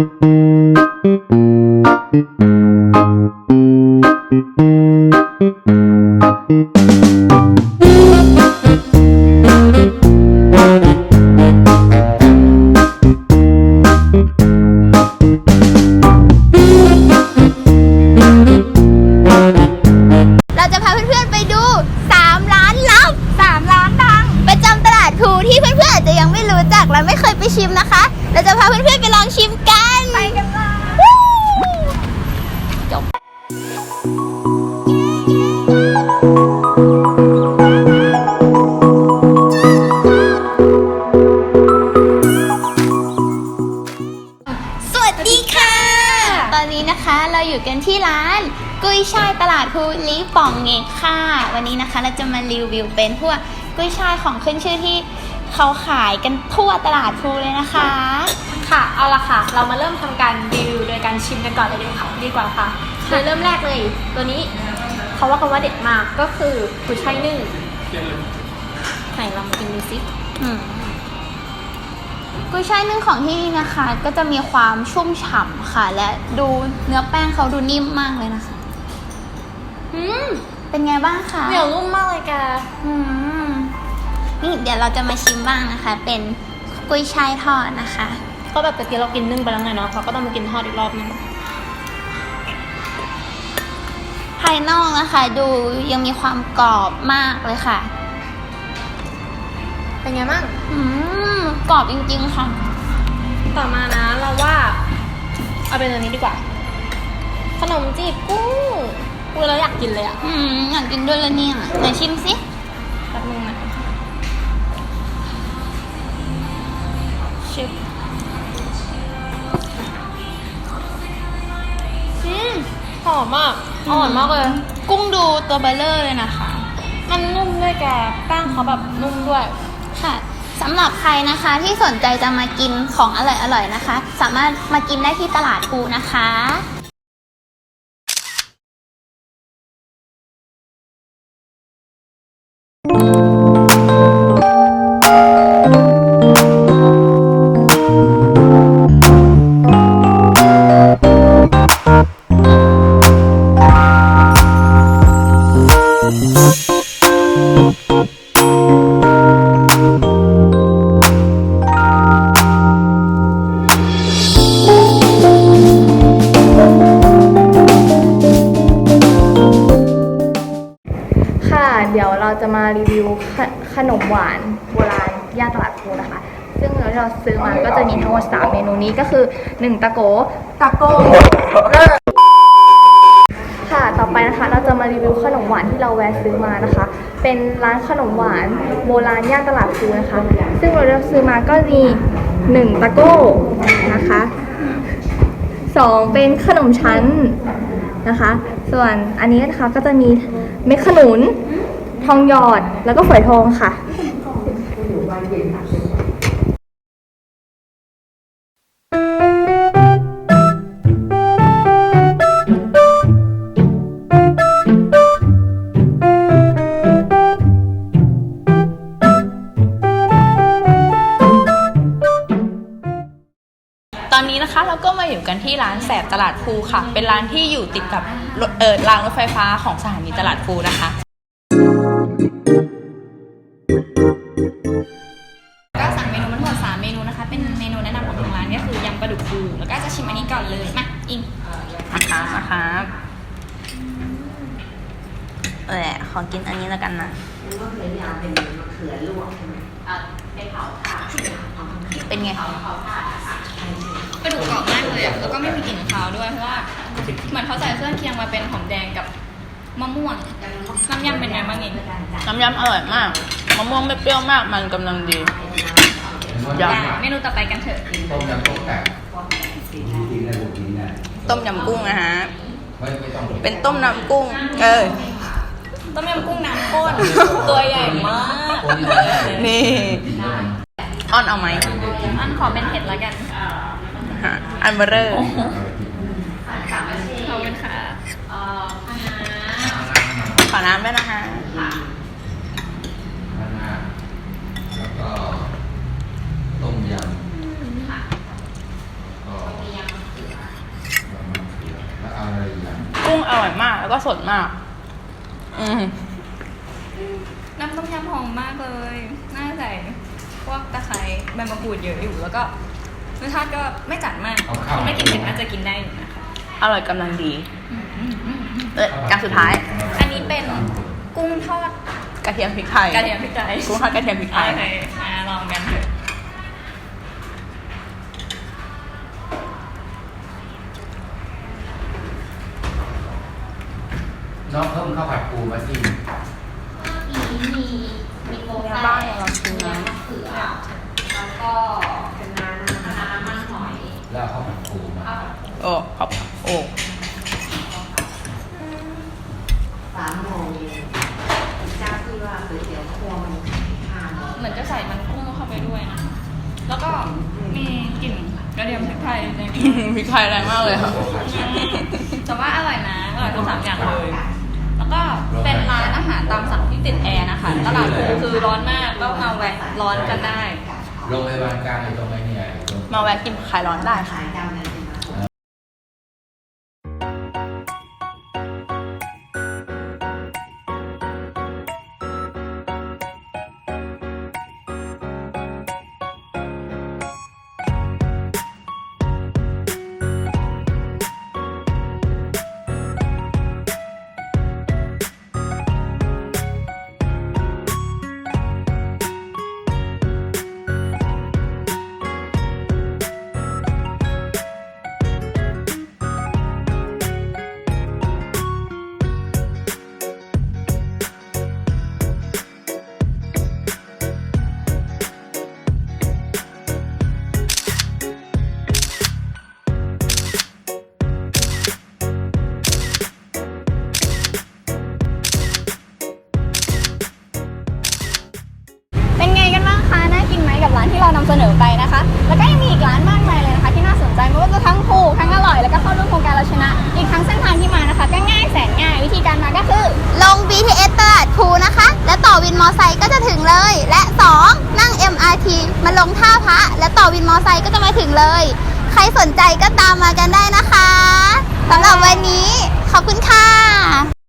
เราจะพาเพื่อนๆไปดู 3 ร้านลับ3ร้านดังประจำตลาดพลูที่เพื่อนๆ อาจจะยังไม่รู้จักและไม่เคยไปชิมนะคะ เราจะพาเพื่อนๆไปลองชิมกันไปกันเลยจบสวัสดีค่ะ ตอนนี้นะคะเราอยู่กันที่ร้าน กุ้ยช่ายตลาดพลูลีป่องเงค่ะ วันนี้นะคะเราจะมารีวิวเป็นพวกกุ้ยช่ายของขึ้นชื่อที่ เขาขายกันทั่วตลาดพลูเลยนะคะ ค่ะ เอาละค่ะ เรามาเริ่มทำการรีวิวโดยการชิมกันก่อนเลยดีกว่าดีกว่าค่ะโดยเริ่มแรกเลย ตัวนี้เขาว่ากันว่าเด็ดมากก็คือกุยช่ายนึ่งไหนเรามากินดูสิอืมกุ้ยช่ายนึ่งของที่นี่นะคะ ก็จะมีความชุ่มฉ่ำค่ะ และดูเนื้อแป้งเขาดูนิ่มมากเลยนะคะ อืมเป็นไงบ้างคะเหนียวนุ่มมากเลยแกอืม นี่เดี๋ยวเราจะมาชิมบ้างนะคะ เป็นกุ้ยช่ายทอดนะคะ ก็แบบตะกี้เรากินนึ่งไปแล้วไงเนาะเราก็ต้องมากินทอดอีกรอบนึงภายนอกนะคะ ดูยังมีความกรอบมากเลยค่ะ เป็นไงบ้างอืมกรอบจริงๆค่ะ ต่อมานะเราว่า เอาเป็นตัวนี้ดีกว่า ขนมจีบกุ้งพูดแล้วอยากกินเลยอะอืมอยากกินด้วยแล้วเนี่ยไหนชิมสิ หอมมากอร่อยมากเลย กุ้งดูตัวเบลเลอร์เลยนะคะ มันนุ่มด้วยแกแป้งเขาแบบนุ่มด้วย ค่ะสำหรับใครนะคะที่สนใจจะมากินของอร่อยๆนะคะ สามารถมากินได้ที่ตลาดภูนะคะค่ะ เดี๋ยวเราจะมารีวิวขขนมหวานโบราณย่านตลาดพลูนะคะ ซึ่งเราซื้อมาก็จะมีทั้งหมด3เมนูนี้ก็คือ1ตะโกตะโกค่ะต่อไปนะคะเราจะมารีวิวขนมหวานที่เราแวะซื้อมานะคะ เป็นร้านขนมหวานโบราณย่านตลาดพลูนะคะ ซึ่งเราซื้อมาก็มี1ตะโก้นะคะสองเป็นขนมชั้นนะคะ ส่วนอันนี้นะคะก็จะมีเม็ดขนุน ทองหยอดแล้วก็ฝอยทองค่ะ ตอนนี้นะคะเราก็มาอยู่กันที่ร้านแสบตลาดภูค่ะ เป็นร้านที่อยู่ติดกับรถเออรางรถไฟฟ้าของสถานีตลาดภูนะคะ อนเลยมาอิงนะคะนะคะเออขอกินอันนี้แล้วกันนะเป็นไงกระดูกกรอบมากเลยอะแล้วก็ไม่มีกลิ่นคาวด้วยเพราะว่าเหมือนเขาใส่เครื่องเคียงมาเป็นหอมแดงกับมะม่วงน้ำยำเป็นไงบ้างเองน้ำยำอร่อยมากมะม่วงไม่เปรี้ยวมากมันกำลังดียเมนูต่อไปกันเถอะต้มยำโต๊ะแตก ทีทีในบทนี้เนี่ยำต้มยำกุ้งนะฮะ ไม่ไม่ต้องเป็นต้มน้ำกุ้ง เออ ต้มยำกุ้งน้ำข้นตัวใหญ่มากนี่อ้อนเอาไหมอันขอเป็นเห็ดละกันฮะอันเบอร์เรอร์ขอบคุณค่ะ ขอน้ำด้วยนะคะ แล้วก็ต้มยำแล้วก็ ก็สดมาก อืมน้ำต้มยำหอมมากเลยน่าใส่พวกตะไคร้ใบมะกรูดเยอะอยู่ แล้วก็รสชาติก็ไม่จัดมากคนไม่กินเผ็ดน่าจะกินได้อยู่นะคะอร่อยกำลังดีเออการสุดท้าย อันนี้เป็นกุ้งทอดกระเทียมพริกไทยกระเทียมพริกไทยกุ้งทอดกระเทียมพริกไทยโอเคอะลองกันเถอะ น้องเพิ่มข้าวผัดปูมาสิบ้านเรากินนะแล้วข้าวผัดปูมาโอ้ขอบโอ้เหมือนจะใส่มันกุ้งเข้าไปด้วยนะคะแล้วก็มีกลิ่นกระเทียมพริกไทยในนี้พริกไทยแรงมากเลยค่ะแต่ว่าอร่อยนะอร่อยทั้งสามอย่างเลยแล้ว ก็เป็นร้านอาหารตามสั่งที่ติดแอร์นะคะ ตลาดภูคือร้อนมากก็มาแวะร้อนกันได้ โรงพยาบาลกลางอยู่ตรงไหนเนี่ยตรงมาแวะกินคลายร้อนได้ค่ะ เสนอไปนะคะ แล้วก็ยังมีอีกร้านมากมายเลยนะคะ ที่น่าสนใจไม่ว่าจะทั้งถูกทั้งอร่อยแล้วก็เข้าร่วมโครงการเราชนะ อีกทั้งเส้นทางที่มานะคะ ก็ง่ายแสนง่ายวิธีการมาก็คือ ลง BTS ตลาดพลูนะคะ และต่อวินมอไซค์ก็จะถึงเลย และ 2 นั่ง MRT มาลงท่าพระและต่อวินมอไซค์ก็จะมาถึงเลย ใครสนใจก็ตามมากันได้นะคะสำหรับวันนี้ขอบคุณค่ะ